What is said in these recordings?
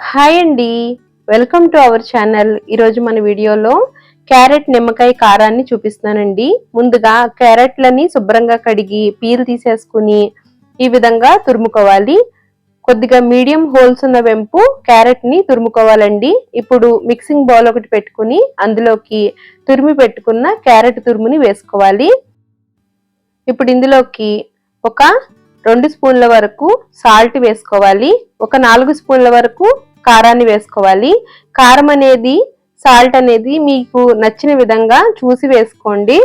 Hi అండి. Welcome to our channel. ఈరోజు మన వీడియోలో క్యారెట్ నిమ్మకాయ కారాన్ని చూపిస్తానండి ముందుగా క్యారెట్లని శుభ్రంగా కడిగి పీల్ తీసేసుకుని ఈ విధంగా తురుముకోవాలి. కొద్దిగా మీడియం హోల్స్ ఉన్న వెంపు క్యారెట్ని తురుముకోవాలండి. ఇప్పుడు మిక్సింగ్ బౌల్ ఒకటి పెట్టుకుని అందులోకి తురిమి పెట్టుకున్న క్యారెట్ తురుముని వేసుకోవాలి. ఇప్పుడు ఇందులోకి ఒక రెండు స్పూన్ల వరకు సాల్ట్ వేసుకోవాలి. ఒక నాలుగు స్పూన్ల వరకు కారాన్ని వేసుకోవాలి. కారం అనేది సాల్ట్ అనేది మీకు నచ్చిన విధంగా చూసి వేసుకోండి.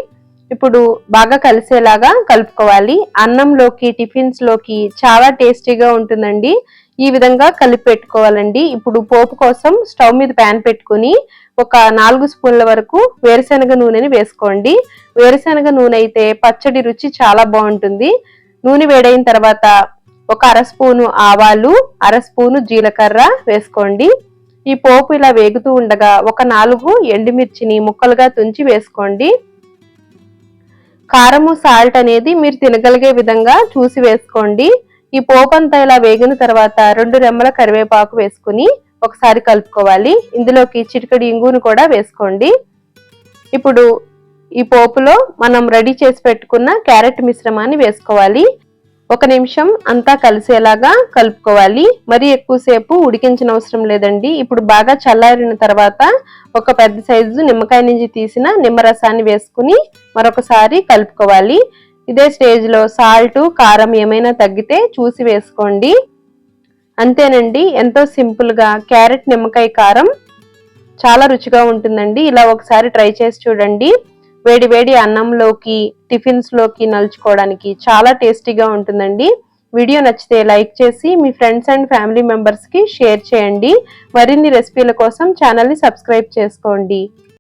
ఇప్పుడు బాగా కలిసేలాగా కలుపుకోవాలి. అన్నంలోకి టిఫిన్స్లోకి చాలా టేస్టీగా ఉంటుందండి. ఈ విధంగా కలిపి పెట్టుకోవాలండి ఇప్పుడు పోపు కోసం స్టవ్ మీద ప్యాన్ పెట్టుకుని ఒక నాలుగు స్పూన్ల వరకు వేరుశనగ నూనెని వేసుకోండి. వేరుశనగ నూనె అయితే పచ్చడి రుచి చాలా బాగుంటుంది. నూనె వేడైన తర్వాత ఒక అర స్పూను ఆవాలు అర స్పూను జీలకర్ర వేసుకోండి. ఈ పోపు ఇలా వేగుతూ ఉండగా ఒక నాలుగు ఎండుమిర్చిని ముక్కలుగా తుంచి వేసుకోండి. కారము సాల్ట్ అనేది మీరు తినగలిగే విధంగా చూసి వేసుకోండి. ఈ పోపు అంతా ఇలా వేగిన తర్వాత రెండు రెమ్మల కరివేపాకు వేసుకుని ఒకసారి కలుపుకోవాలి. ఇందులోకి చిటికడి ఇంగును కూడా వేసుకోండి. ఇప్పుడు ఈ పోపులో మనం రెడీ చేసి పెట్టుకున్న క్యారెట్ మిశ్రమాన్ని వేసుకోవాలి. ఒక నిమిషం అంతా కలిసేలాగా కలుపుకోవాలి. మరి ఎక్కువసేపు ఉడికించిన అవసరం లేదండి. ఇప్పుడు బాగా చల్లారిన తర్వాత ఒక పెద్ద సైజు నిమ్మకాయ నుంచి తీసిన నిమ్మరసాన్ని వేసుకుని మరొకసారి కలుపుకోవాలి. ఇదే స్టేజ్లో సాల్ట్ కారం ఏమైనా తగ్గితే చూసి వేసుకోండి. అంతేనండి. ఎంతో సింపుల్గా క్యారెట్ నిమ్మకాయ కారం చాలా రుచిగా ఉంటుందండి. ఇలా ఒకసారి ట్రై చేసి చూడండి. వేడి వేడి అన్నంలోకి టిఫిన్స్లోకి నలుచుకోవడానికి చాలా టేస్టీగా ఉంటుందండి. వీడియో నచ్చితే లైక్ చేసి మీ ఫ్రెండ్స్ అండ్ ఫ్యామిలీ మెంబర్స్కి షేర్ చేయండి. మరిన్ని రెసిపీల కోసం ఛానల్ని సబ్స్క్రైబ్ చేసుకోండి.